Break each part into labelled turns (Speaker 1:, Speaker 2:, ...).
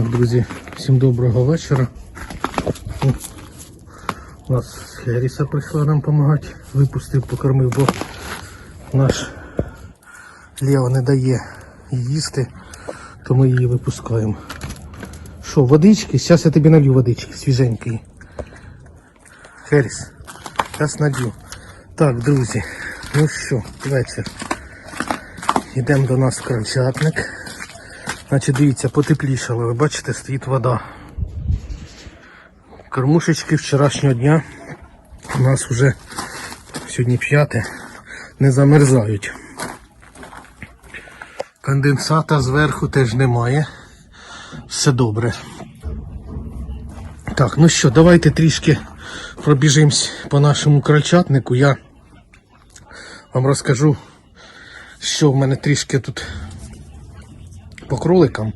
Speaker 1: Так, друзі, всім доброго вечора. У нас Херіса прийшла нам допомагати. Випустив, покормив, бо наш Лео не дає їсти, то ми її випускаємо. Що, водички? Зараз я тобі налью водички свіженької. Херіс, зараз налью. Так, друзі, ну що, вечір. Йдемо до нас в крольчатник. Значить, дивіться, потеплішало, ви бачите, стоїть вода. Кормушечки вчорашнього дня у нас вже сьогодні п'яте, не замерзають. Конденсата зверху теж немає. Все добре. Так, ну що, давайте трішки пробіжимось по нашому крольчатнику. Я вам розкажу, що в мене трішки тут по кроликам.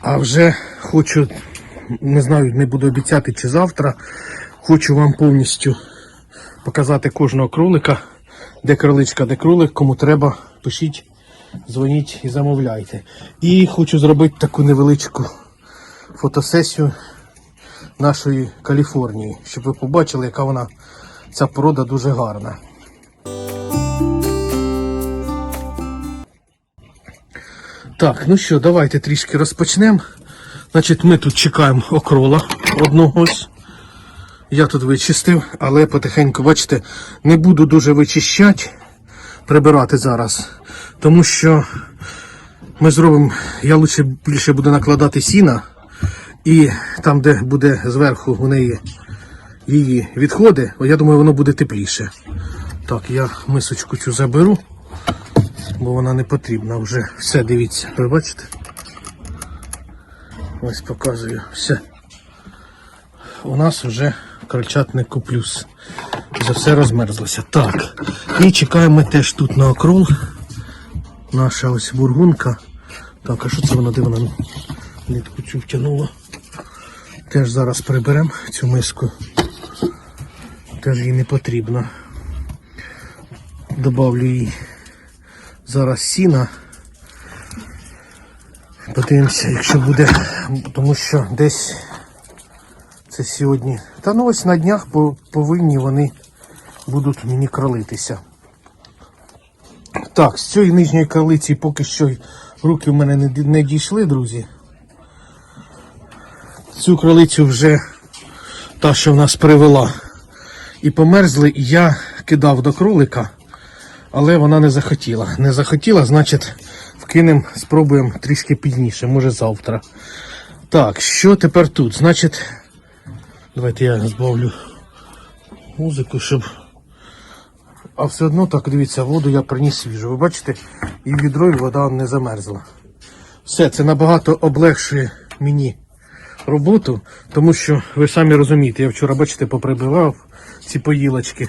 Speaker 1: А вже хочу, не знаю, не буду обіцяти чи завтра, хочу вам повністю показати кожного кролика, де кроличка, де кролик, кому треба, пишіть, дзвоніть і замовляйте. І хочу зробити таку невеличку фотосесію нашої Каліфорнії, щоб ви побачили, яка вона ця порода дуже гарна. Так, ну що, давайте трішки розпочнемо. Значить, ми тут чекаємо окрола одного. Я тут вичистив, але потихеньку, бачите, не буду дуже вичищати, прибирати зараз. Тому що ми зробимо, я лучше більше буду накладати сіна. І там, де буде зверху у неї її відходи, я думаю, воно буде тепліше. Так, я мисочку цю заберу бо вона не потрібна вже. Все, дивіться, ви бачите? Ось показую. Все. У нас вже крольчатнику плюс. Вже все розмерзлося. Так. І чекаємо теж тут на окрол. Наша ось бургунка. Так, а що це вона де вона нитку цю втягнула? Теж зараз приберемо цю миску. Теж їй не потрібно. Добавлю їй зараз сіна. Подивимося, якщо буде, тому що десь це сьогодні. Та ну ось на днях повинні вони будуть мені кролитися. Так, з цієї нижньої кролиці поки що руки в мене не, дійшли, друзі. Цю кролицю вже та, що в нас привела, і померзли, і я кидав до кролика але вона не захотіла. Не захотіла, значить, вкинемо, спробуємо трішки пізніше, може завтра. Так, що тепер тут? Значить, давайте я збавлю музику, щоб. А все одно так, дивіться, воду я приніс свіжу. Ви бачите, і відро і вода не замерзла. Все, це набагато облегшує мені роботу, тому що ви самі розумієте, я вчора, бачите, поприбивав ці поїлочки.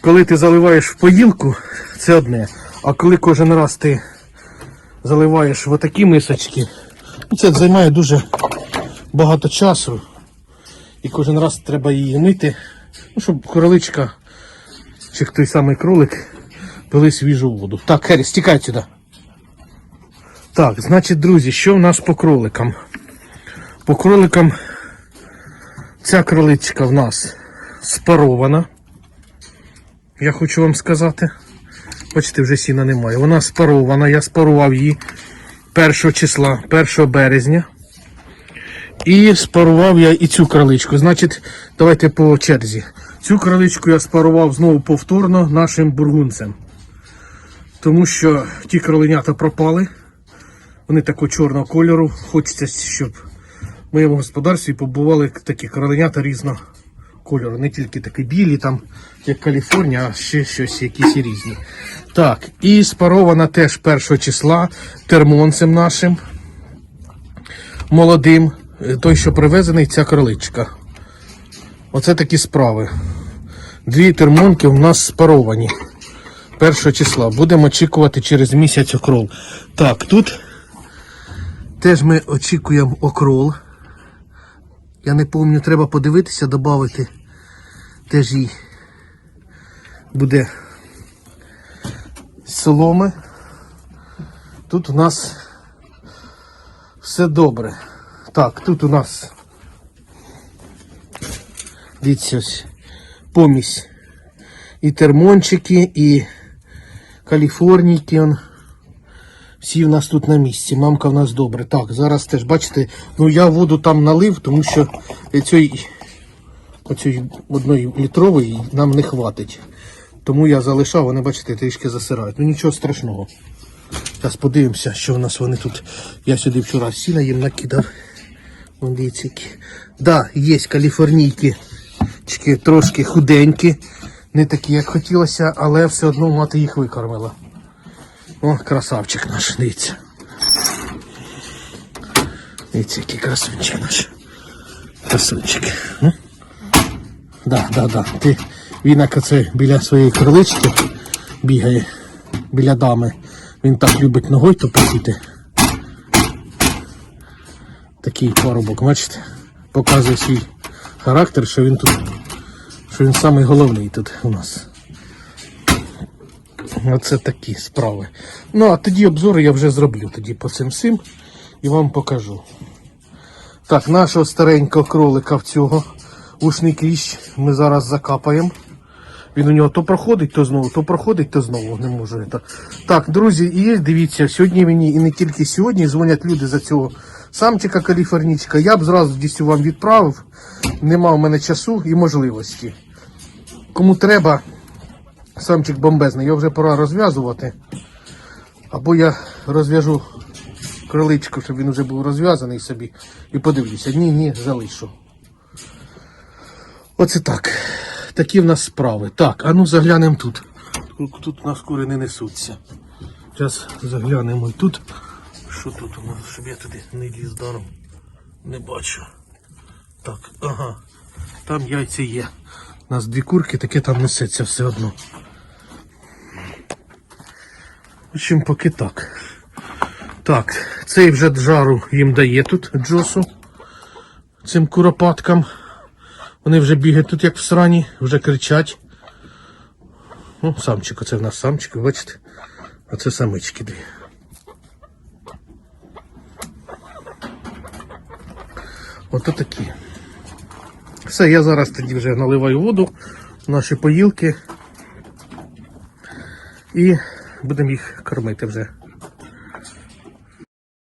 Speaker 1: Коли ти заливаєш в поїлку, це одне. А коли кожен раз ти заливаєш в отакі мисочки, ну, це займає дуже багато часу. І кожен раз треба її мити, ну, щоб кроличка чи той самий кролик пили свіжу воду. Так, Хері, стікай сюди. Так, значить, друзі, що в нас по кроликам? По кроликам ця кроличка в нас спарована. Я хочу вам сказати. Бачите, вже сіна немає. Вона спарована, я спарував її 1 числа, 1 березня. І спарував я і цю кроличку. Значить, давайте по черзі. Цю кроличку я спарував знову повторно нашим бургунцем. Тому що ті кроленята пропали. Вони такого чорного кольору. Хочеться, щоб в моєму господарстві побували такі кроленята різного кольору. Не тільки такі білі, там, як Каліфорнія, а ще щось якісь і різні. Так, і спарована теж 1 числа термонцем нашим молодим. Е, Той, що привезений, ця кроличка. Оце такі справи. Дві термонки у нас спаровані. 1 числа. Будемо очікувати через місяць окрол. Так, тут теж ми очікуємо окрол. Я не пам'ятаю, треба подивитися, додати теж їй буде соломи. Тут у нас Все добре. Так, тут у нас. Дивіться ось помісь. І термончики, і каліфорнійки. Всі в нас тут на місці. Мамка в нас добре. Так, зараз теж бачите, ну я воду там налив, тому що цієї оцієї одної літрової нам не хватить. Тому я залишав, вони, бачите, трішки засирають. Ну нічого страшного. Зараз подивимося, що в нас вони тут. Я сюди вчора сіна їм накидав. Вон дивіться. Да, є каліфорнійки. Трошки худенькі. Не такі, як хотілося, але все одно мати їх викормила. О, красавчик наш, дивіться. Дивіться, який красунчик наш. Красунчик. Да, да, да. Ти, він оце біля своєї крилички бігає, біля дами. Він так любить ногою топити. Такий парубок, бачите? Показує свій характер, що він тут, що він самий головний тут у нас. Оце такі справи. Ну, а тоді обзори я вже зроблю тоді по цим всім і вам покажу. Так, нашого старенького кролика в цього ушний кліщ ми зараз закапаємо. Він у нього то проходить, то знову, то проходить, то знову не можу. це. Так, друзі, і дивіться, сьогодні мені і не тільки сьогодні дзвонять люди за цього самчика каліфорнічка. Я б зразу десь вам відправив. Нема в мене часу і можливості. Кому треба, самчик бомбезний, його вже пора розв'язувати. Або я розв'яжу криличку, щоб він вже був розв'язаний собі. І подивлюся. Ні, ні, залишу. Оце так. Такі в нас справи. Так, а ну заглянемо тут. Тут, у нас кури не несуться. Зараз заглянемо і тут. Що тут у нас, щоб я туди не ліз даром. Не бачу. Так, ага. Там яйця є. У нас дві курки, таке там несеться все одно. В общем, поки так. Так, цей вже жару їм дає тут Джосу. Цим куропаткам. Вони вже бігають тут, як в срані, вже кричать. Ну, самчик, оце в нас самчик, ви бачите? А це самички дві. Ото такі. Все, я зараз тоді вже наливаю воду в наші поїлки. І будемо їх кормити вже.